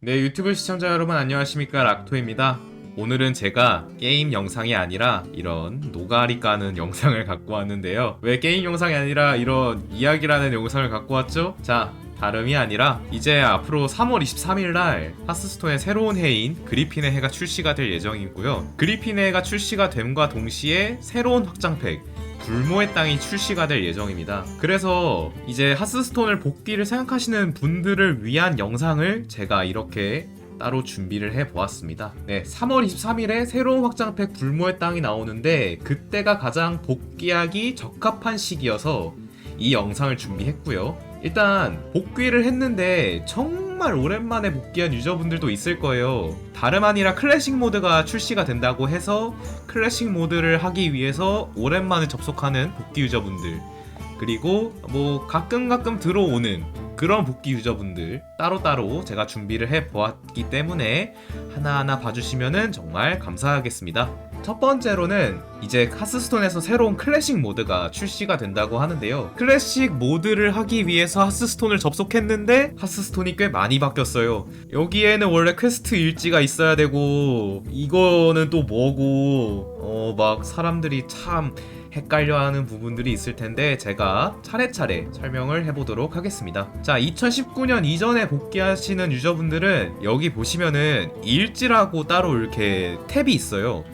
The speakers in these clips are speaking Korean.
네, 유튜브 시청자 여러분 안녕하십니까 락토입니다. 오늘은 제가 게임 영상이 아니라 이런 노가리 까는 영상을 갖고 왔는데요. 왜 게임 영상이 아니라 이런 이야기라는 영상을 갖고 왔죠? 자, 다름이 아니라 이제 앞으로 3월 23일 날 하스스톤의 새로운 해인 그리핀의 해가 출시가 될 예정이고요. 그리핀의 해가 출시가 됨과 동시에 새로운 확장팩 불모의 땅이 출시가 될 예정입니다. 그래서 이제 하스스톤을 복귀를 생각하시는 분들을 위한 영상을 제가 이렇게 따로 준비를 해 보았습니다. 네, 3월 23일에 새로운 확장팩 불모의 땅이 나오는데 그때가 가장 복귀하기 적합한 시기여서 이 영상을 준비했고요. 일단 복귀를 했는데 정말 오랜만에 복귀한 유저분들도 있을 거예요. 다름 아니라 클래식 모드가 출시가 된다고 해서 클래식 모드를 하기 위해서 오랜만에 접속하는 복귀 유저분들 그리고 뭐 가끔 가끔 들어오는 그런 복귀 유저분들 따로따로 제가 준비를 해 보았기 때문에 하나하나 봐주시면 정말 감사하겠습니다. 첫 번째로는 이제 하스스톤에서 새로운 클래식 모드가 출시가 된다고 하는데요. 클래식 모드를 하기 위해서 하스스톤을 접속했는데 하스스톤이 꽤 많이 바뀌었어요. 여기에는 원래 퀘스트 일지가 있어야 되고 이거는 또 뭐고 어 막 사람들이 참 헷갈려하는 부분들이 있을 텐데 제가 차례차례 설명을 해보도록 하겠습니다. 자, 2019년 이전에 복귀하시는 유저분들은 여기 보시면은 일지라고 따로 이렇게 탭이 있어요.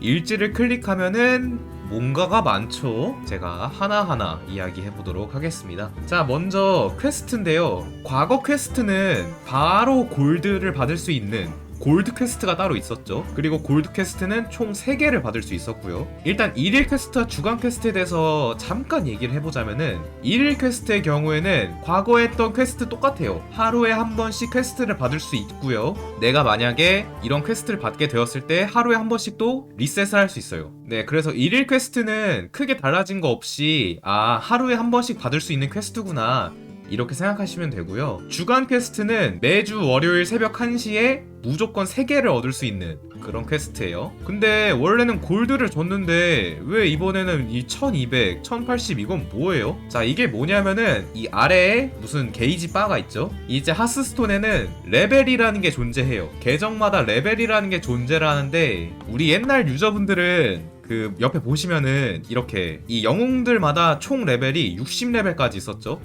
일지를 클릭하면은 뭔가가 많죠. 제가 하나하나 이야기해 보도록 하겠습니다. 자, 먼저 퀘스트인데요. 과거 퀘스트는 바로 골드를 받을 수 있는 골드 퀘스트가 따로 있었죠. 그리고 골드 퀘스트는 총 3개를 받을 수 있었고요. 일단 1일 퀘스트와 주간 퀘스트에 대해서 잠깐 얘기를 해보자면은 1일 퀘스트의 경우에는 과거에 했던 퀘스트 똑같아요. 하루에 한 번씩 퀘스트를 받을 수 있고요. 내가 만약에 이런 퀘스트를 받게 되었을 때 하루에 한 번씩 또 리셋을 할 수 있어요. 네, 그래서 1일 퀘스트는 크게 달라진 거 없이 아, 하루에 한 번씩 받을 수 있는 퀘스트구나. 이렇게 생각하시면 되고요. 주간 퀘스트는 매주 월요일 새벽 1시에 무조건 3개를 얻을 수 있는 그런 퀘스트예요. 근데 원래는 골드를 줬는데 왜 이번에는 이 1200, 1080 이건 뭐예요? 자, 이게 뭐냐면은 이 아래에 무슨 게이지 바가 있죠? 이제 하스스톤에는 레벨이라는 게 존재해요. 계정마다 레벨이라는 게 존재하는데 우리 옛날 유저분들은 그 옆에 보시면은 이렇게 이 영웅들마다 총 레벨이 60레벨까지 있었죠.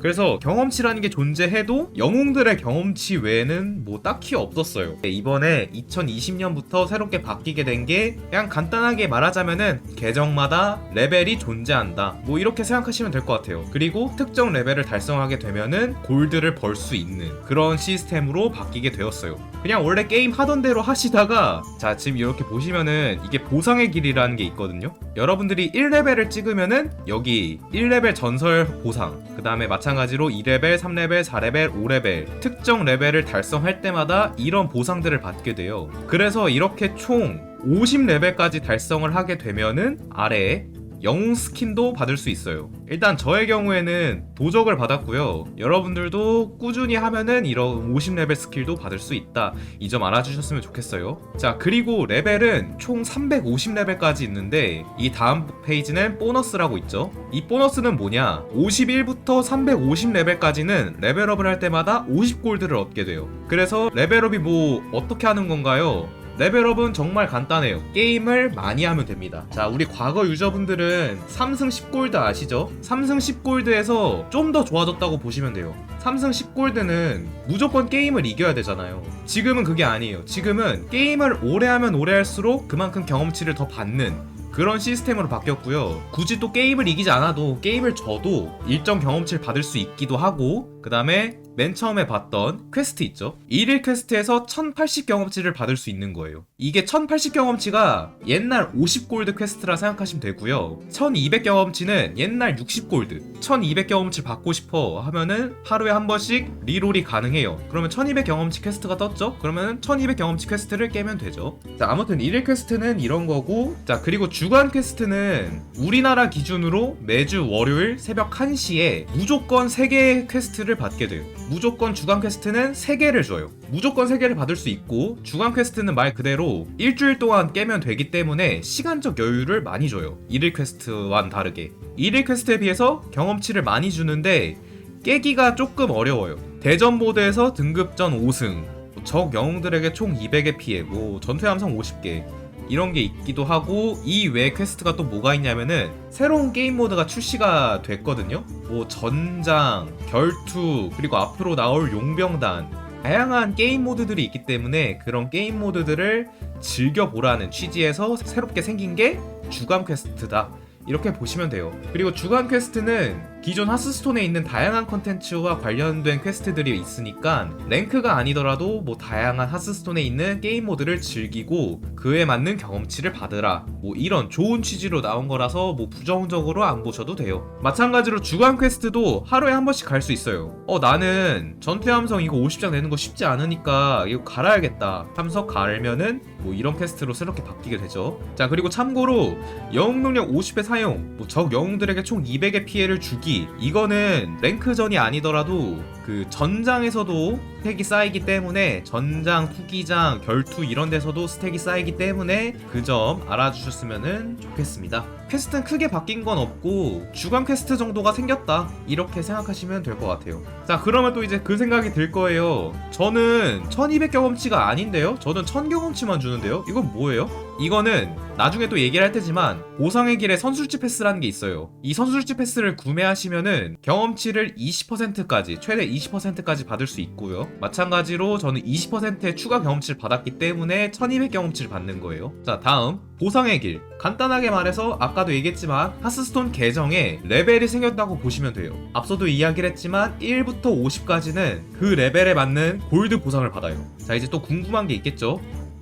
그래서 경험치라는 게 존재해도 영웅들의 경험치 외에는 뭐 딱히 없었어요. 네, 이번에 2020년부터 새롭게 바뀌게 된 게 그냥 간단하게 말하자면은 계정마다 레벨이 존재한다. 뭐 이렇게 생각하시면 될 것 같아요. 그리고 특정 레벨을 달성하게 되면은 골드를 벌 수 있는 그런 시스템으로 바뀌게 되었어요. 그냥 원래 게임 하던 대로 하시다가 자 지금 이렇게 보시면은 이게 보상의 길이라는 게 있거든요. 여러분들이 1레벨을 찍으면은 여기 1레벨 전설 보상 그 다음에 마찬가지 로 2레벨, 3레벨, 4레벨, 5레벨 특정 레벨을 달성할 때마다 이런 보상들을 받게 돼요. 그래서 이렇게 총 50레벨까지 달성을 하게 되면은 아래에 영웅 스킨도 받을 수 있어요. 일단 저의 경우에는 도적을 받았고요. 여러분들도 꾸준히 하면은 이런 50레벨 스킬도 받을 수 있다. 이 점 알아주셨으면 좋겠어요. 자, 그리고 레벨은 총 350레벨까지 있는데 이 다음 페이지는 보너스라고 있죠. 이 보너스는 뭐냐? 51부터 350레벨까지는 레벨업을 할 때마다 50골드를 얻게 돼요. 그래서 레벨업이 뭐 어떻게 하는 건가요? 레벨업은 정말 간단해요. 게임을 많이 하면 됩니다. 자, 우리 과거 유저분들은 3승 10골드 아시죠? 3승 10골드에서 좀 더 좋아졌다고 보시면 돼요. 3승 10골드는 무조건 게임을 이겨야 되잖아요. 지금은 그게 아니에요. 지금은 게임을 오래 하면 오래 할수록 그만큼 경험치를 더 받는 그런 시스템으로 바뀌었고요. 굳이 또 게임을 이기지 않아도 게임을 져도 일정 경험치를 받을 수 있기도 하고 그 다음에 맨 처음에 봤던 퀘스트 있죠? 1일 퀘스트에서 1080 경험치를 받을 수 있는 거예요. 이게 1080 경험치가 옛날 50골드 퀘스트라 생각하시면 되고요. 1200 경험치는 옛날 60골드. 1200 경험치 받고 싶어 하면은 하루에 한 번씩 리롤이 가능해요. 그러면 1200 경험치 퀘스트가 떴죠? 그러면 1200 경험치 퀘스트를 깨면 되죠. 자, 아무튼 1일 퀘스트는 이런 거고, 자, 그리고 주간 퀘스트는 우리나라 기준으로 매주 월요일 새벽 1시에 무조건 3개의 퀘스트를 받게 돼요. 무조건 주간 퀘스트는 3개를 줘요. 무조건 3개를 받을 수 있고 주간 퀘스트는 말 그대로 일주일 동안 깨면 되기 때문에 시간적 여유를 많이 줘요. 1일 퀘스트와는 다르게. 1일 퀘스트에 비해서 경험치를 많이 주는데 깨기가 조금 어려워요. 대전 모드에서 등급 전 5승, 적 영웅들에게 총 200의 피해, 뭐 전투의 함성 50개 이런 게 있기도 하고 이 외 퀘스트가 또 뭐가 있냐면은 새로운 게임 모드가 출시가 됐거든요. 뭐 전장, 결투 그리고 앞으로 나올 용병단 다양한 게임 모드들이 있기 때문에 그런 게임 모드들을 즐겨보라는 취지에서 새롭게 생긴 게 주간 퀘스트다. 이렇게 보시면 돼요. 그리고 주간 퀘스트는 기존 하스스톤에 있는 다양한 컨텐츠와 관련된 퀘스트들이 있으니까 랭크가 아니더라도 뭐 다양한 하스스톤에 있는 게임 모드를 즐기고 그에 맞는 경험치를 받으라. 뭐 이런 좋은 취지로 나온 거라서 뭐 부정적으로 안 보셔도 돼요. 마찬가지로 주간 퀘스트도 하루에 한 번씩 갈 수 있어요. 어 나는 전투의 함성 이거 50장 내는 거 쉽지 않으니까 이거 갈아야겠다. 하면서 갈면은 뭐 이런 퀘스트로 새롭게 바뀌게 되죠. 자 그리고 참고로 영웅 능력 50의 사용, 뭐 적 영웅들에게 총 200의 피해를 주기 이거는 랭크전이 아니더라도 그 전장에서도 스택이 쌓이기 때문에 전장, 투기장, 결투 이런 데서도 스택이 쌓이기 때문에 그 점 알아주셨으면 좋겠습니다. 퀘스트는 크게 바뀐 건 없고 주간 퀘스트 정도가 생겼다 이렇게 생각하시면 될 것 같아요. 자 그러면 또 이제 그 생각이 들 거예요. 저는 1200 경험치가 아닌데요? 저는 1000 경험치만 주는데요? 이건 뭐예요? 이거는 나중에 또 얘기를 할 테지만 보상의 길에 선술지 패스라는 게 있어요. 이 선술지 패스를 구매하시면은 경험치를 20%까지 최대 20%까지 받을 수 있고요. 마찬가지로 저는 20%의 추가 경험치를 받았기 때문에 1200 경험치를 받는 거예요. 자 다음 보상의 길 간단하게 말해서 아까도 얘기했지만 하스스톤 계정에 레벨이 생겼다고 보시면 돼요. 앞서도 이야기를 했지만 1부터 50까지는 그 레벨에 맞는 골드 보상을 받아요. 자 이제 또 궁금한 게 있겠죠?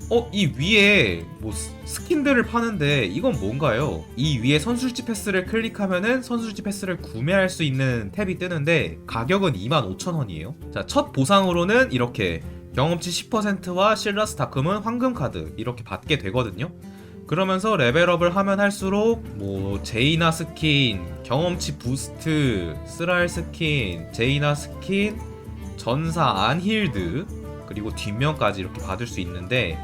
어, 이 위에 뭐 스- 스킨들을 파는데 이건 뭔가요? 이 위에 선술지 패스를 클릭하면은 선술지 패스를 구매할 수 있는 탭이 뜨는데 가격은 25,000원이에요. 자, 첫 보상으로는 이렇게 경험치 10%와 실라스 다크문 황금 카드 이렇게 받게 되거든요. 그러면서 레벨업을 하면 할수록 뭐 제이나 스킨, 경험치 부스트, 쓰랄 스킨, 제이나 스킨, 전사 안힐드 그리고 뒷면까지 이렇게 받을 수 있는데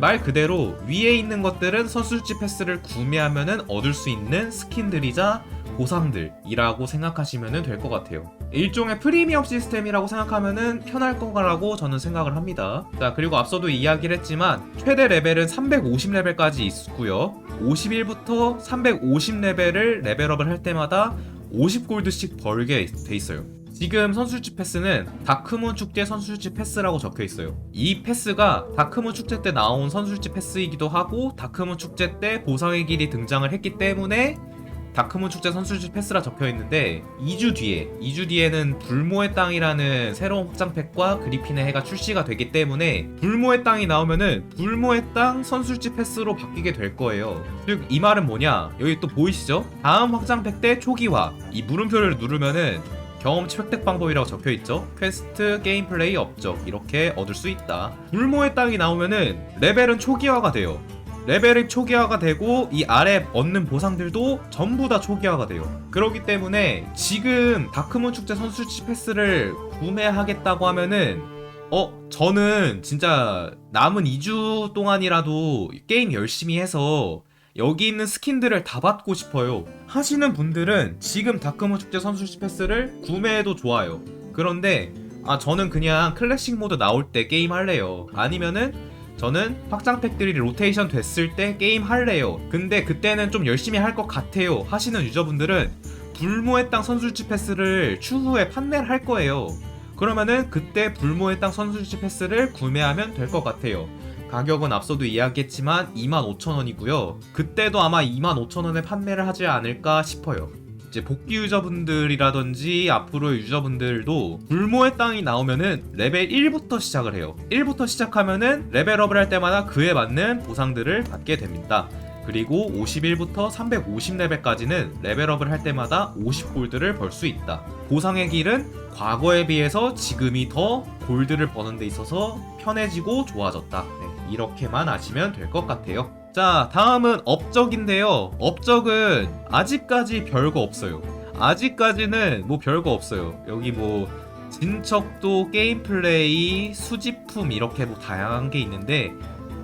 말 그대로 위에 있는 것들은 선술지 패스를 구매하면은 얻을 수 있는 스킨들이자 보상들이라고 생각하시면 될 것 같아요. 일종의 프리미엄 시스템이라고 생각하면은 편할 거라고 저는 생각을 합니다. 자, 그리고 앞서도 이야기를 했지만 최대 레벨은 350레벨까지 있고요. 51부터 350레벨을 레벨업을 할 때마다 50골드씩 벌게 돼 있어요. 지금 선술지 패스는 다크문 축제 선술지 패스라고 적혀 있어요. 이 패스가 다크문 축제 때 나온 선술지 패스이기도 하고 다크문 축제 때 보상의 길이 등장을 했기 때문에 다크문 축제 선술지 패스라 적혀 있는데 2주 뒤에 2주 뒤에는 불모의 땅이라는 새로운 확장팩과 그리핀의 해가 출시가 되기 때문에 불모의 땅이 나오면은 불모의 땅 선술지 패스로 바뀌게 될 거예요. 즉 이 말은 뭐냐? 여기 또 보이시죠? 다음 확장팩 때 초기화 이 물음표를 누르면은 경험치 획득 방법이라고 적혀 있죠. 퀘스트, 게임 플레이, 업적 이렇게 얻을 수 있다. 불모의 땅이 나오면은 레벨은 초기화가 돼요. 레벨이 초기화가 되고 이 아래 얻는 보상들도 전부 다 초기화가 돼요. 그렇기 때문에 지금 다크문 축제 선수치 패스를 구매하겠다고 하면은 어 저는 진짜 남은 2주 동안이라도 게임 열심히 해서 여기 있는 스킨들을 다 받고 싶어요. 하시는 분들은 지금 다크문 축제 선수치 패스를 구매해도 좋아요. 그런데 아 저는 그냥 클래식 모드 나올 때 게임 할래요. 아니면은 저는 확장팩들이 로테이션 됐을 때 게임 할래요. 근데 그때는 좀 열심히 할 것 같아요. 하시는 유저분들은 불모의 땅 선술지 패스를 추후에 판매를 할 거예요. 그러면은 그때 불모의 땅 선술지 패스를 구매하면 될 것 같아요. 가격은 앞서도 이야기했지만 25,000원이고요. 그때도 아마 25,000원에 판매를 하지 않을까 싶어요. 이제 복귀 유저분들이라든지 앞으로의 유저분들도 불모의 땅이 나오면은 레벨 1부터 시작을 해요. 1부터 시작하면은 레벨업을 할 때마다 그에 맞는 보상들을 받게 됩니다. 그리고 51부터 350레벨까지는 레벨업을 할 때마다 50골드를 벌 수 있다. 보상의 길은 과거에 비해서 지금이 더 골드를 버는 데 있어서 편해지고 좋아졌다. 네, 이렇게만 아시면 될 것 같아요. 자, 다음은 업적인데요. 업적은 아직까지 별거 없어요. 아직까지는 뭐 별거 없어요. 여기 뭐 진척도 게임 플레이, 수집품 이렇게 뭐 다양한 게 있는데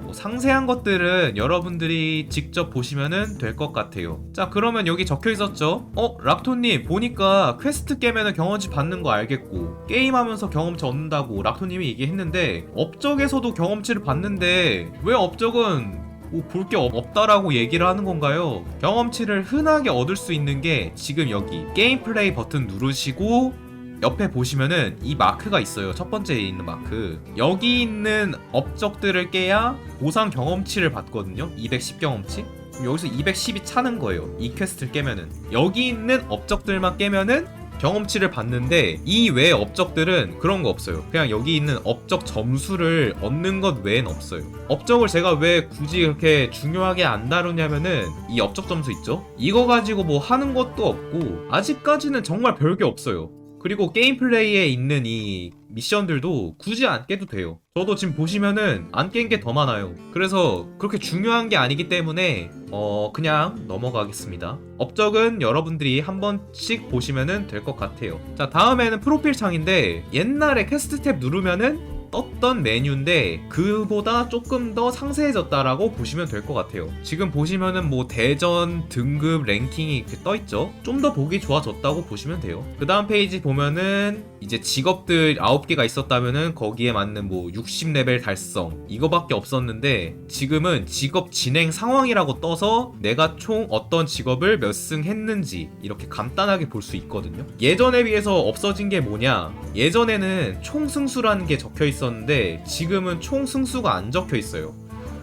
뭐 상세한 것들은 여러분들이 직접 보시면은 될것 같아요. 자, 그러면 여기 적혀 있었죠? 어, 락토님 보니까 퀘스트 깨면은 경험치 받는 거 알겠고 게임하면서 경험치 얻는다고 락토님이 얘기했는데 업적에서도 경험치를 받는데 왜 업적은 뭐볼게 없다라고 얘기를 하는 건가요? 경험치를 흔하게 얻을 수 있는 게 지금 여기 게임 플레이 버튼 누르시고 옆에 보시면은 이 마크가 있어요. 첫 번째에 있는 마크. 여기 있는 업적들을 깨야 보상 경험치를 받거든요. 210 경험치. 여기서 210이 차는 거예요. 이 퀘스트를 깨면은. 여기 있는 업적들만 깨면은 경험치를 받는데 이 외의 업적들은 그런 거 없어요. 그냥 여기 있는 업적 점수를 얻는 것 외엔 없어요. 업적을 제가 왜 굳이 그렇게 중요하게 안 다루냐면은 이 업적 점수 있죠? 이거 가지고 뭐 하는 것도 없고 아직까지는 정말 별게 없어요. 그리고 게임 플레이에 있는 이 미션들도 굳이 안 깨도 돼요. 저도 지금 보시면은 안 깬 게 더 많아요. 그래서 그렇게 중요한 게 아니기 때문에 어 그냥 넘어가겠습니다. 업적은 여러분들이 한 번씩 보시면은 될 것 같아요. 자 다음에는 프로필 창인데 옛날에 퀘스트 탭 누르면은 떴던 메뉴인데 그보다 조금 더 상세해졌다라고 보시면 될 것 같아요. 지금 보시면은 뭐 대전 등급 랭킹이 이렇게 떠 있죠. 좀 더 보기 좋아졌다고 보시면 돼요. 그 다음 페이지 보면은 이제 직업들 9개가 있었다면은 거기에 맞는 뭐 60레벨 달성 이거밖에 없었는데 지금은 직업 진행 상황이라고 떠서 내가 총 어떤 직업을 몇 승 했는지 이렇게 간단하게 볼 수 있거든요. 예전에 비해서 없어진 게 뭐냐? 예전에는 총 승수라는 게 적혀 있었는데 지금은 총 승수가 안 적혀 있어요.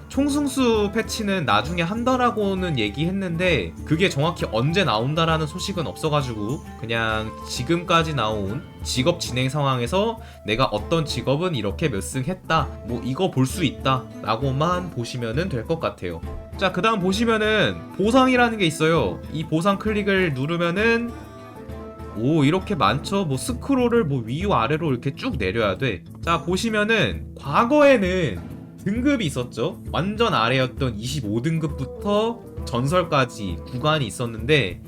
총승수 패치는 나중에 한다라고는 얘기했는데 그게 정확히 언제 나온다라는 소식은 없어가지고 그냥 지금까지 나온 직업 진행 상황에서 내가 어떤 직업은 이렇게 몇 승 했다 뭐 이거 볼 수 있다 라고만 보시면 될 것 같아요. 자 그 다음 보시면은 보상이라는 게 있어요. 이 보상 클릭을 누르면은 오 이렇게 많죠? 뭐 스크롤을 뭐 위로 아래로 이렇게 쭉 내려야 돼자 보시면은 과거에는 등급이 있었죠 완전 아래였던 25등급부터 전설까지 구간이 있었는데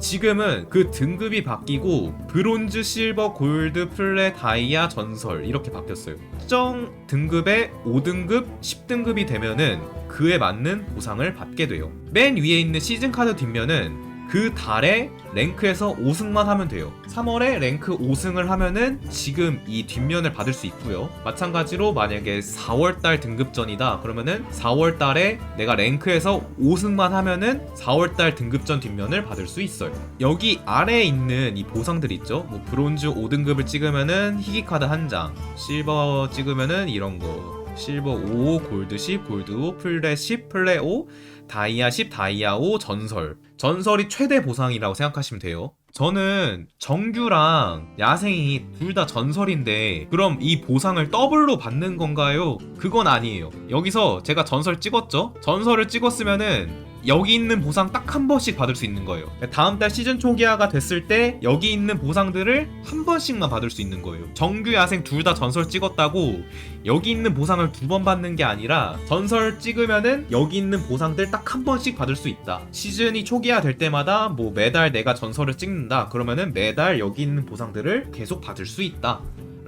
지금은 그 등급이 바뀌고 브론즈, 실버, 골드, 플랫, 다이아, 전설 이렇게 바뀌었어요. 특정 등급의 5등급, 10등급이 되면은 그에 맞는 보상을 받게 돼요. 맨 위에 있는 시즌 카드 뒷면은 그 달에 랭크에서 5승만 하면 돼요. 3월에 랭크 5승을 하면은 지금 이 뒷면을 받을 수 있고요. 마찬가지로 만약에 4월달 등급전이다 그러면은 4월달에 내가 랭크에서 5승만 하면은 4월달 등급전 뒷면을 받을 수 있어요. 여기 아래에 있는 이 보상들 있죠. 뭐 브론즈 5등급을 찍으면은 희귀 카드 한 장, 실버 찍으면은 이런 거. 실버 5, 골드 10, 골드 5, 플랫 10, 플랫 5, 다이아 10, 다이아 5, 전설. 전설이 최대 보상이라고 생각하시면 돼요. 저는 정규랑 야생이 둘 다 전설인데 그럼 이 보상을 더블로 받는 건가요? 그건 아니에요. 여기서 제가 전설 찍었죠? 전설을 찍었으면은 여기 있는 보상 딱 한 번씩 받을 수 있는 거예요. 다음 달 시즌 초기화가 됐을 때 여기 있는 보상들을 한 번씩만 받을 수 있는 거예요. 정규 야생 둘 다 전설 찍었다고 여기 있는 보상을 두 번 받는 게 아니라 전설 찍으면은 여기 있는 보상들 딱 한 번씩 받을 수 있다. 시즌이 초기화 될 때마다 뭐 매달 내가 전설을 찍는다. 그러면은 매달 여기 있는 보상들을 계속 받을 수 있다.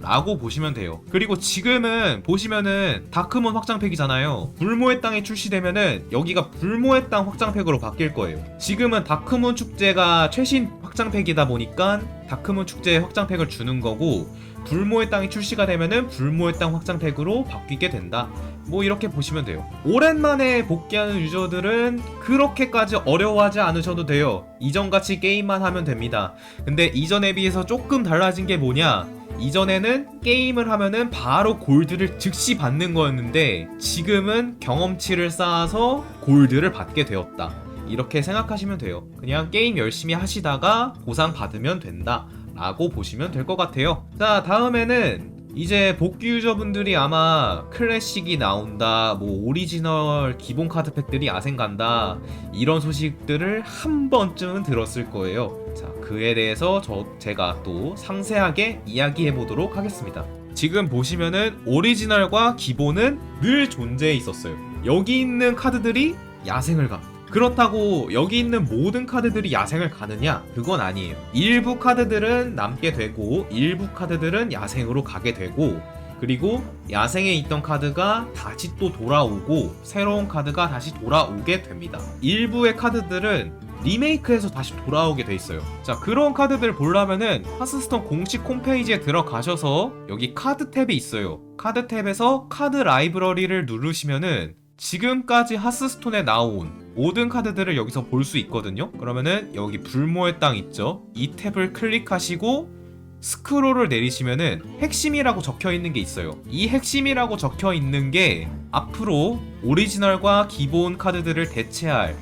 라고 보시면 돼요. 그리고 지금은 보시면은 다크몬 확장팩이잖아요. 불모의 땅이 출시되면은 여기가 불모의 땅 확장팩으로 바뀔 거예요. 지금은 다크몬 축제가 최신 확장팩이다 보니까 다크몬 축제 확장팩을 주는 거고 불모의 땅이 출시가 되면은 불모의 땅 확장팩으로 바뀌게 된다. 뭐 이렇게 보시면 돼요. 오랜만에 복귀하는 유저들은 그렇게까지 어려워하지 않으셔도 돼요. 이전같이 게임만 하면 됩니다. 근데 이전에 비해서 조금 달라진 게 뭐냐? 이전에는 게임을 하면은 바로 골드를 즉시 받는 거였는데 지금은 경험치를 쌓아서 골드를 받게 되었다. 이렇게 생각하시면 돼요. 그냥 게임 열심히 하시다가 보상 받으면 된다. 라고 보시면 될 것 같아요. 자, 다음에는 이제 복귀 유저분들이 아마 클래식이 나온다, 뭐 오리지널 기본 카드팩들이 야생 간다 이런 소식들을 한 번쯤은 들었을 거예요. 자, 그에 대해서 저 제가 또 상세하게 이야기해 보도록 하겠습니다. 지금 보시면은 오리지널과 기본은 늘 존재해 있었어요. 여기 있는 카드들이 야생을 가. 그렇다고 여기 있는 모든 카드들이 야생을 가느냐? 그건 아니에요. 일부 카드들은 남게 되고 일부 카드들은 야생으로 가게 되고 그리고 야생에 있던 카드가 다시 또 돌아오고 새로운 카드가 다시 돌아오게 됩니다. 일부의 카드들은 리메이크해서 다시 돌아오게 돼 있어요. 자, 그런 카드들 보려면은 하스스톤 공식 홈페이지에 들어가셔서 여기 카드 탭이 있어요. 카드 탭에서 카드 라이브러리를 누르시면은 지금까지 하스스톤에 나온 모든 카드들을 여기서 볼 수 있거든요. 그러면은 여기 불모의 땅 있죠? 이 탭을 클릭하시고 스크롤을 내리시면은 핵심이라고 적혀 있는 게 있어요. 이 핵심이라고 적혀 있는 게 앞으로 오리지널과 기본 카드들을 대체할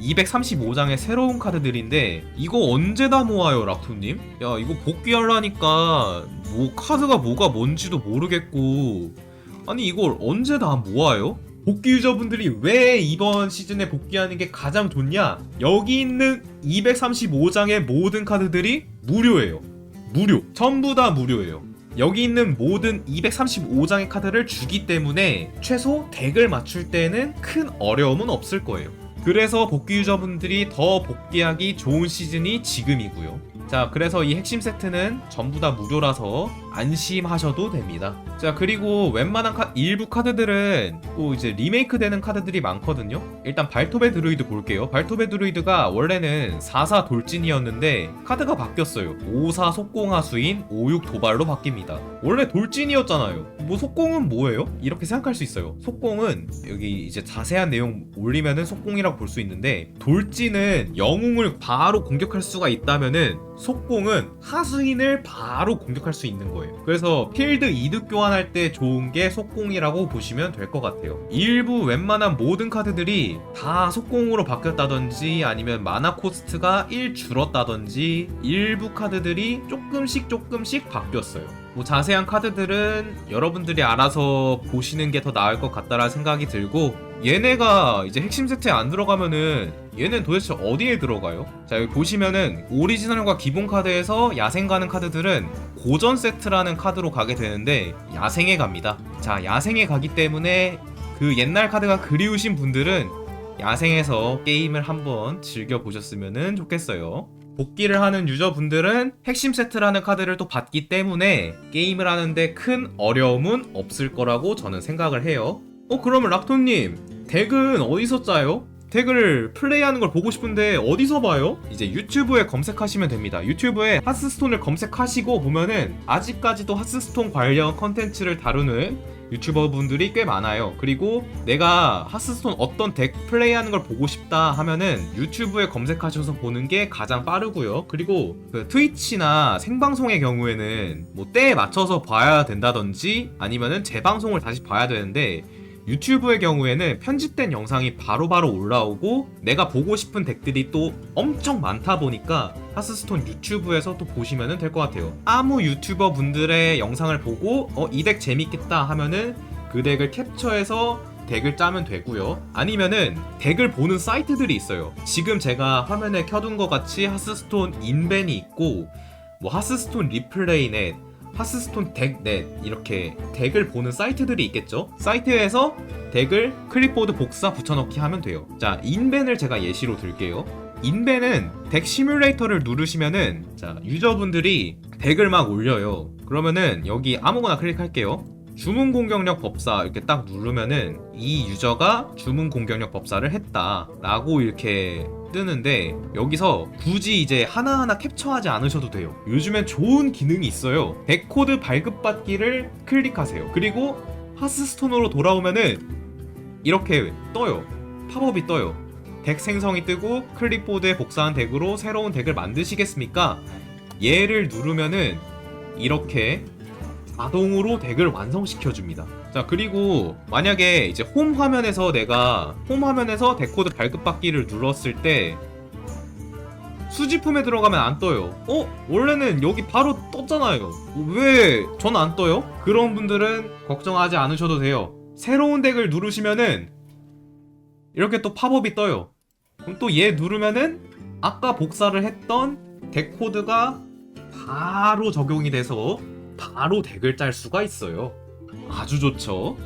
235장의 새로운 카드들인데 이거 언제 다 모아요 락토님? 야 이거 복귀하려니까 뭐 카드가 뭐가 뭔지도 모르겠고 아니 이걸 언제 다 모아요? 복귀 유저분들이 왜 이번 시즌에 복귀하는 게 가장 좋냐? 여기 있는 235장의 모든 카드들이 무료예요. 무료. 전부 다 무료예요. 여기 있는 모든 235장의 카드를 주기 때문에 최소 덱을 맞출 때는 큰 어려움은 없을 거예요. 그래서 복귀 유저분들이 더 복귀하기 좋은 시즌이 지금이고요. 자, 그래서 이 핵심 세트는 전부 다 무료라서 안심하셔도 됩니다. 자, 그리고 웬만한 카, 일부 카드들은 또 이제 리메이크 되는 카드들이 많거든요. 일단 발톱의 드루이드 볼게요. 발톱의 드루이드가 원래는 44 돌진이었는데 카드가 바뀌었어요. 54 속공하수인 56 도발로 바뀝니다. 원래 돌진이었잖아요. 뭐 속공은 뭐예요? 이렇게 생각할 수 있어요. 속공은 여기 이제 자세한 내용 올리면은 속공이라고 볼 수 있는데 돌진은 영웅을 바로 공격할 수가 있다면은 속공은 하수인을 바로 공격할 수 있는 거예요. 그래서 필드 이득 교환할 때 좋은 게 속공이라고 보시면 될 것 같아요. 일부 웬만한 모든 카드들이 다 속공으로 바뀌었다든지 아니면 마나 코스트가 1 줄었다든지 일부 카드들이 조금씩 조금씩 바뀌었어요. 뭐 자세한 카드들은 여러분들이 알아서 보시는 게 더 나을 것 같다라는 생각이 들고 얘네가 이제 핵심 세트에 안 들어가면은 얘는 도대체 어디에 들어가요? 자 여기 보시면은 오리지널과 기본 카드에서 야생 가는 카드들은 고전 세트라는 카드로 가게 되는데 야생에 갑니다. 자 야생에 가기 때문에 그 옛날 카드가 그리우신 분들은 야생에서 게임을 한번 즐겨 보셨으면 좋겠어요. 복귀를 하는 유저분들은 핵심 세트라는 카드를 또 받기 때문에 게임을 하는데 큰 어려움은 없을 거라고 저는 생각을 해요. 어 그러면 락토님 덱은 어디서 짜요? 덱을 플레이하는 걸 보고 싶은데 어디서 봐요? 이제 유튜브에 검색하시면 됩니다. 유튜브에 하스스톤을 검색하시고 보면은 아직까지도 하스스톤 관련 컨텐츠를 다루는 유튜버 분들이 꽤 많아요. 그리고 내가 하스스톤 어떤 덱 플레이하는 걸 보고 싶다 하면은 유튜브에 검색하셔서 보는 게 가장 빠르고요. 그리고 그 트위치나 생방송의 경우에는 뭐 때에 맞춰서 봐야 된다든지 아니면은 재방송을 다시 봐야 되는데 유튜브의 경우에는 편집된 영상이 바로 바로 올라오고 내가 보고 싶은 덱들이 또 엄청 많다 보니까 하스스톤 유튜브에서 또 보시면 될 것 같아요. 아무 유튜버 분들의 영상을 보고 어, 이 덱 재밌겠다 하면은 그 덱을 캡처해서 덱을 짜면 되고요. 아니면은 덱을 보는 사이트들이 있어요. 지금 제가 화면에 켜둔 것 같이 하스스톤 인벤이 있고 뭐 하스스톤 리플레이넷 하스스톤 덱 넷 이렇게 덱을 보는 사이트들이 있겠죠. 사이트에서 덱을 클립보드 복사 붙여넣기 하면 돼요. 자, 인벤을 제가 예시로 들게요. 인벤은 덱 시뮬레이터를 누르시면은 자, 유저분들이 덱을 막 올려요. 그러면은 여기 아무거나 클릭할게요. 주문 공격력 법사 이렇게 딱 누르면은 이 유저가 주문 공격력 법사를 했다 라고 이렇게 뜨는데 여기서 굳이 이제 하나하나 캡처하지 않으셔도 돼요. 요즘엔 좋은 기능이 있어요. 데코드 발급받기를 클릭하세요. 그리고 하스스톤으로 돌아오면은 이렇게 떠요. 팝업이 떠요. 덱 생성이 뜨고 클립보드에 복사한 덱으로 새로운 덱을 만드시겠습니까? 얘를 누르면은 이렇게 자동으로 덱을 완성시켜 줍니다. 자, 그리고 만약에 이제 홈 화면에서 내가 홈 화면에서 데코드 발급받기를 눌렀을 때 수집품에 들어가면 안 떠요. 어? 원래는 여기 바로 떴잖아요. 왜 전 안 떠요? 그런 분들은 걱정하지 않으셔도 돼요. 새로운 덱을 누르시면은 이렇게 또 팝업이 떠요. 그럼 또 얘 누르면은 아까 복사를 했던 데코드가 바로 적용이 돼서 바로 덱을 짤 수가 있어요. 아주 좋죠.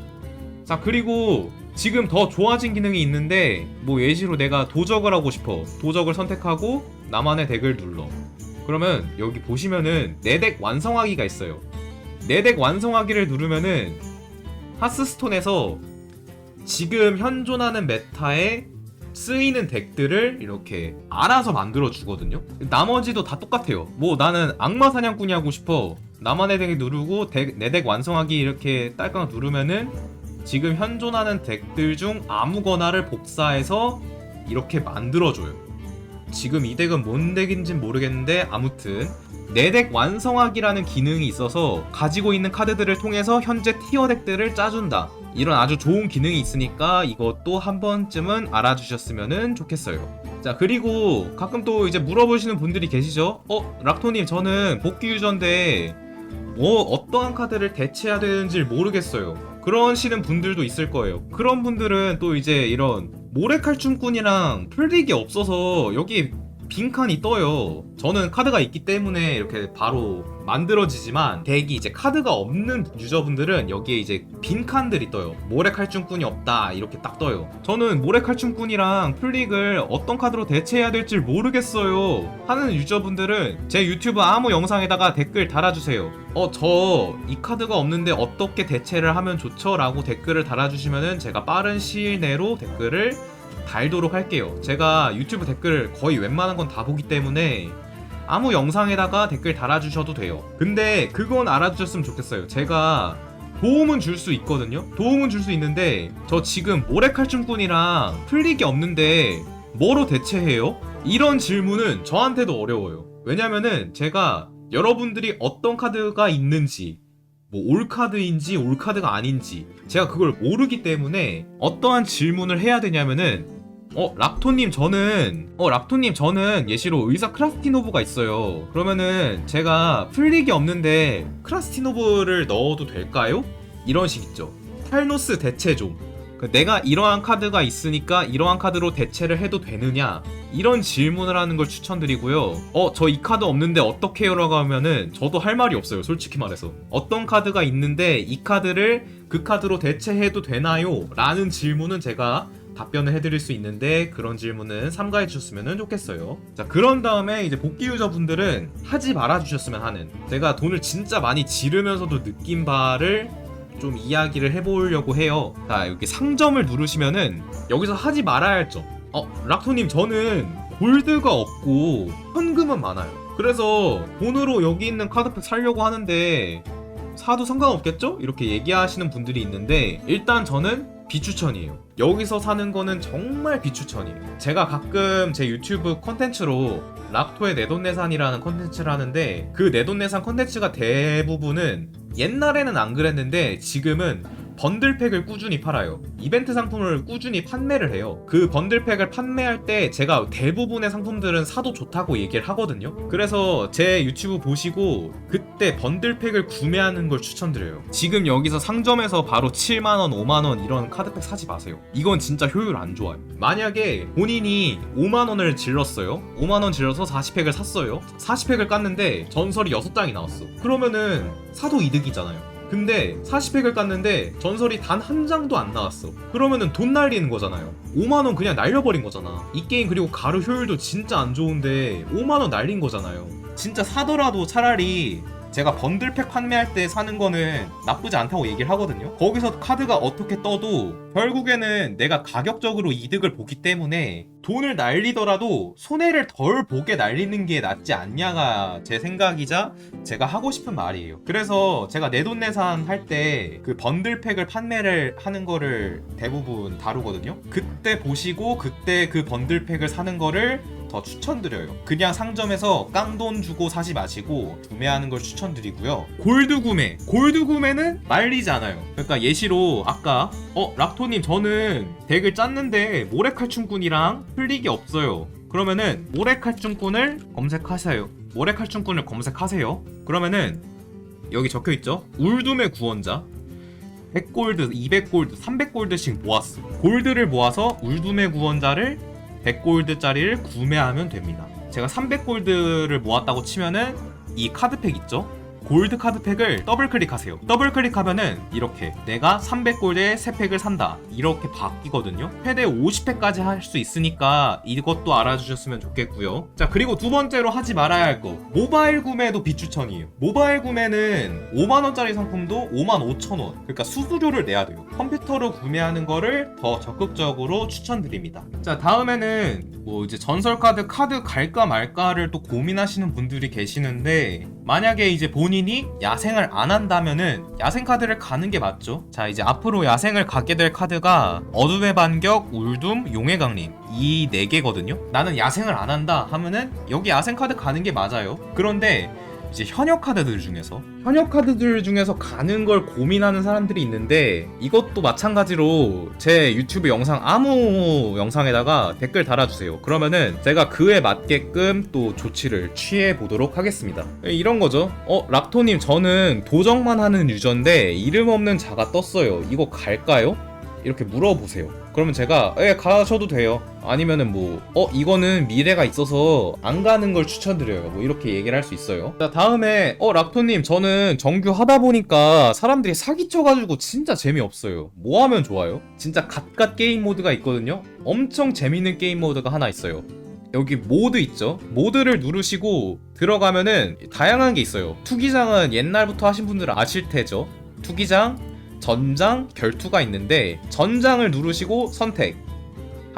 자, 그리고 지금 더 좋아진 기능이 있는데, 뭐 예시로 내가 도적을 하고 싶어. 도적을 선택하고 나만의 덱을 눌러. 그러면 여기 보시면은 내 덱 완성하기가 있어요. 내 덱 완성하기를 누르면은 하스스톤에서 지금 현존하는 메타에 쓰이는 덱들을 이렇게 알아서 만들어 주거든요. 나머지도 다 똑같아요. 뭐 나는 악마 사냥꾼이 하고 싶어. 나만의 덱 누르고 내 덱 완성하기 이렇게 딸깍 누르면은 지금 현존하는 덱들 중 아무거나를 복사해서 이렇게 만들어줘요. 지금 이 덱은 뭔 덱인진 모르겠는데 아무튼 내 덱 완성하기라는 기능이 있어서 가지고 있는 카드들을 통해서 현재 티어 덱들을 짜준다. 이런 아주 좋은 기능이 있으니까 이것도 한 번쯤은 알아주셨으면 좋겠어요. 자 그리고 가끔 또 이제 물어보시는 분들이 계시죠? 어 락토님 저는 복귀 유저인데 뭐 어떠한 카드를 대체해야 되는지 모르겠어요. 그러시는 분들도 있을 거예요. 그런 분들은 또 이제 이런 모래칼춤꾼이랑 풀릭이 없어서 여기 빈칸이 떠요. 저는 카드가 있기 때문에 이렇게 바로 만들어지지만 덱이 이제 카드가 없는 유저분들은 여기에 이제 빈칸들이 떠요. 모래칼춤꾼이 없다 이렇게 딱 떠요. 저는 모래칼춤꾼이랑 플릭을 어떤 카드로 대체해야 될지 모르겠어요. 하는 유저분들은 제 유튜브 아무 영상에다가 댓글 달아주세요. 어 저 이 카드가 없는데 어떻게 대체를 하면 좋죠? 라고 댓글을 달아주시면은 제가 빠른 시일 내로 댓글을 달도록 할게요. 제가 유튜브 댓글 거의 웬만한 건 다 보기 때문에 아무 영상에다가 댓글 달아주셔도 돼요. 근데 그건 알아주셨으면 좋겠어요. 제가 도움은 줄 수 있거든요. 도움은 줄 수 있는데 저 지금 모래칼춤꾼이랑 플릭이 없는데 뭐로 대체해요? 이런 질문은 저한테도 어려워요. 왜냐면은 제가 여러분들이 어떤 카드가 있는지 뭐 올 카드인지 올 카드가 아닌지 제가 그걸 모르기 때문에 어떠한 질문을 해야 되냐면은 어 락토님 저는 어 락토님 저는 예시로 의사 크라스티노브가 있어요. 그러면은 제가 플릭이 없는데 크라스티노브를 넣어도 될까요? 이런 식 있죠. 탈노스 대체 좀그 내가 이러한 카드가 있으니까 이러한 카드로 대체를 해도 되느냐 이런 질문을 하는 걸 추천드리고요 어 저 이 카드 없는데 어떻게 해요 라고 하면은 저도 할 말이 없어요 솔직히 말해서 어떤 카드가 있는데 이 카드를 그 카드로 대체해도 되나요? 라는 질문은 제가 답변을 해드릴 수 있는데 그런 질문은 삼가해 주셨으면 좋겠어요. 자 그런 다음에 이제 복귀 유저분들은 하지 말아 주셨으면 하는 제가 돈을 진짜 많이 지르면서도 느낀 바를 좀 이야기를 해보려고 해요. 자 이렇게 상점을 누르시면은 여기서 하지 말아야 할 점. 어 락토님 저는 골드가 없고 현금은 많아요. 그래서 돈으로 여기 있는 카드팩 살려고 하는데 사도 상관없겠죠? 이렇게 얘기하시는 분들이 있는데 일단 저는 비추천이에요. 여기서 사는 거는 정말 비추천이에요. 제가 가끔 제 유튜브 컨텐츠로 락토의 내돈내산이라는 컨텐츠를 하는데 그 내돈내산 컨텐츠가 대부분은 옛날에는 안 그랬는데 지금은 번들팩을 꾸준히 팔아요. 이벤트 상품을 꾸준히 판매를 해요. 그 번들팩을 판매할 때 제가 대부분의 상품들은 사도 좋다고 얘기를 하거든요. 그래서 제 유튜브 보시고 그때 번들팩을 구매하는 걸 추천드려요. 지금 여기서 상점에서 바로 7만원, 5만원 이런 카드팩 사지 마세요. 이건 진짜 효율 안 좋아요. 만약에 본인이 5만원을 질렀어요. 5만원 질러서 40팩을 샀어요. 40팩을 깠는데 전설이 6장이 나왔어. 그러면은 사도 이득이잖아요. 근데 40팩을 깠는데 전설이 단 한 장도 안 나왔어. 그러면은 돈 날리는 거잖아요. 5만원 그냥 날려버린 거잖아. 이 게임 그리고 가루 효율도 진짜 안 좋은데 5만원 날린 거잖아요. 진짜 사더라도 차라리 제가 번들팩 판매할 때 사는 거는 나쁘지 않다고 얘기를 하거든요. 거기서 카드가 어떻게 떠도 결국에는 내가 가격적으로 이득을 보기 때문에 돈을 날리더라도 손해를 덜 보게 날리는 게 낫지 않냐가 제 생각이자 제가 하고 싶은 말이에요. 그래서 제가 내돈내산 할 때 그 번들팩을 판매를 하는 거를 대부분 다루거든요. 그때 보시고 그때 그 번들팩을 사는 거를 더 추천드려요. 그냥 상점에서 깡돈 주고 사지 마시고 구매하는 걸 추천드리고요. 골드 구매. 골드 구매는 말리지 않아요. 그러니까 예시로 아까 어 락토님 저는 덱을 짰는데 모래칼춤꾼이랑 플릭이 없어요. 그러면은 모래칼춤꾼을 검색하세요. 모래칼춤꾼을 검색하세요. 그러면은 여기 적혀 있죠? 울둠의 구원자. 100골드, 200골드, 300골드씩 모았어. 골드를 모아서 울둠의 구원자를 100골드짜리를 구매하면 됩니다. 제가 300골드를 모았다고 치면은 이 카드팩 있죠? 골드 카드 팩을 더블 클릭하세요. 더블 클릭하면은 이렇게 내가 300골드에 3팩을 산다. 이렇게 바뀌거든요. 최대 50팩까지 할 수 있으니까 이것도 알아주셨으면 좋겠고요. 자, 그리고 두 번째로 하지 말아야 할 거. 모바일 구매도 비추천이에요. 모바일 구매는 5만원짜리 상품도 5만 5천원. 그러니까 수수료를 내야 돼요. 컴퓨터로 구매하는 거를 더 적극적으로 추천드립니다. 자, 다음에는 뭐 이제 전설 카드 카드 갈까 말까를 또 고민하시는 분들이 계시는데 만약에 이제 본인이 야생을 안 한다면은 야생 카드를 가는 게 맞죠. 자, 이제 앞으로 야생을 가게 될 카드가 어둠의 반격, 울둠, 용의 강림 이 네 개거든요. 나는 야생을 안 한다 하면은 여기 야생 카드 가는 게 맞아요. 그런데 이제 현역 카드들 중에서 현역 카드들 중에서 가는 걸 고민하는 사람들이 있는데 이것도 마찬가지로 제 유튜브 영상 아무 영상에다가 댓글 달아주세요. 그러면은 제가 그에 맞게끔 또 조치를 취해 보도록 하겠습니다. 예, 이런 거죠. 어 락토님 저는 도정만 하는 유저인데 이름 없는 자가 떴어요. 이거 갈까요? 이렇게 물어보세요. 그러면 제가 예 가셔도 돼요. 아니면은 뭐 어 이거는 미래가 있어서 안 가는 걸 추천드려요. 뭐 이렇게 얘기를 할 수 있어요. 자 다음에 어 락토님 저는 정규 하다 보니까 사람들이 사기쳐가지고 진짜 재미없어요. 뭐 하면 좋아요? 진짜 갓갓 게임 모드가 있거든요. 엄청 재밌는 게임 모드가 하나 있어요. 여기 모드 있죠? 모드를 누르시고 들어가면은 다양한 게 있어요. 투기장은 옛날부터 하신 분들은 아실 테죠. 투기장, 전장, 결투가 있는데 전장을 누르시고 선택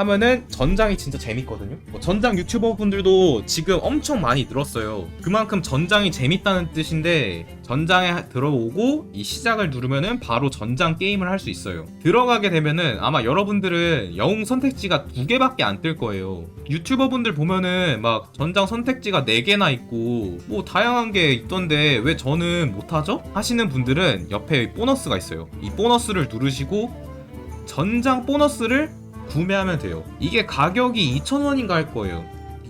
하면은 전장이 진짜 재밌거든요. 뭐 전장 유튜버 분들도 지금 엄청 많이 늘었어요. 그만큼 전장이 재밌다는 뜻인데 전장에 들어오고 이 시작을 누르면은 바로 전장 게임을 할 수 있어요. 들어가게 되면은 아마 여러분들은 영웅 선택지가 두 개밖에 안 뜰 거예요. 유튜버 분들 보면은 막 전장 선택지가 네 개나 있고 뭐 다양한 게 있던데 왜 저는 못하죠? 하시는 분들은 옆에 보너스가 있어요. 이 보너스를 누르시고 전장 보너스를 구매하면 돼요. 이게 가격이 2,000원인가 할 거예요.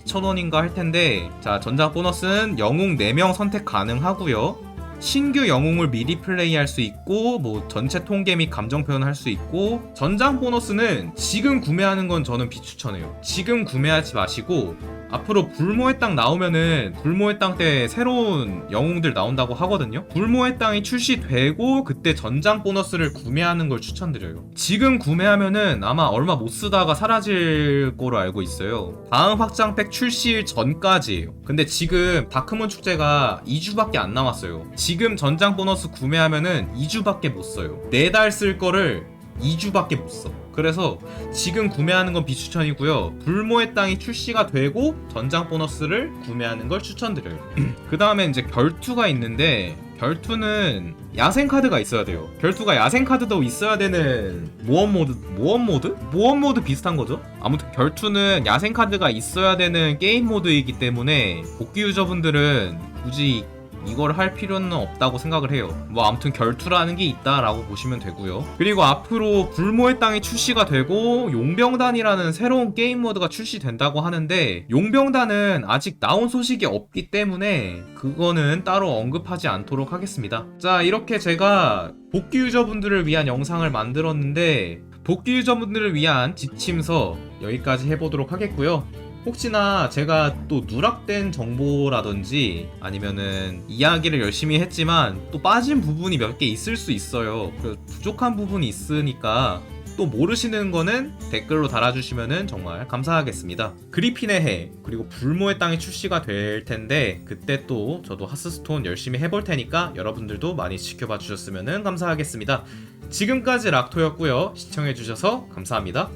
2,000원인가 할 텐데, 자, 전장 보너스는 영웅 4명 선택 가능하고요. 신규 영웅을 미리 플레이할 수 있고, 뭐, 전체 통계 및 감정 표현할 수 있고, 전장 보너스는 지금 구매하는 건 저는 비추천해요. 지금 구매하지 마시고, 앞으로 불모의 땅 나오면은 불모의 땅 때 새로운 영웅들 나온다고 하거든요. 불모의 땅이 출시되고 그때 전장 보너스를 구매하는 걸 추천드려요. 지금 구매하면은 아마 얼마 못 쓰다가 사라질 거로 알고 있어요. 다음 확장팩 출시일 전까지예요. 근데 지금 다크문 축제가 2주밖에 안 남았어요. 지금 전장 보너스 구매하면은 2주밖에 못 써요. 4달 쓸 거를 2주밖에 못 써. 그래서 지금 구매하는 건 비추천이고요. 불모의 땅이 출시가 되고 전장 보너스를 구매하는 걸 추천드려요. 그 다음에 이제 결투가 있는데 결투는 야생 카드가 있어야 돼요. 결투가 야생 카드도 있어야 되는 모험 모드, 모험 모드? 모험 모드 비슷한 거죠? 아무튼 결투는 야생 카드가 있어야 되는 게임 모드이기 때문에 복귀 유저분들은 굳이 이걸 할 필요는 없다고 생각을 해요. 뭐 아무튼 결투라는 게 있다라고 보시면 되고요. 그리고 앞으로 불모의 땅이 출시가 되고 용병단이라는 새로운 게임 모드가 출시된다고 하는데 용병단은 아직 나온 소식이 없기 때문에 그거는 따로 언급하지 않도록 하겠습니다. 자 이렇게 제가 복귀 유저분들을 위한 영상을 만들었는데 복귀 유저분들을 위한 지침서 여기까지 해보도록 하겠고요. 혹시나 제가 또 누락된 정보라든지 아니면은 이야기를 열심히 했지만 또 빠진 부분이 몇 개 있을 수 있어요. 그래서 부족한 부분이 있으니까 또 모르시는 거는 댓글로 달아주시면은 정말 감사하겠습니다. 그리핀의 해 그리고 불모의 땅이 출시가 될 텐데 그때 또 저도 하스스톤 열심히 해볼 테니까 여러분들도 많이 지켜봐 주셨으면은 감사하겠습니다. 지금까지 락토였고요. 시청해주셔서 감사합니다.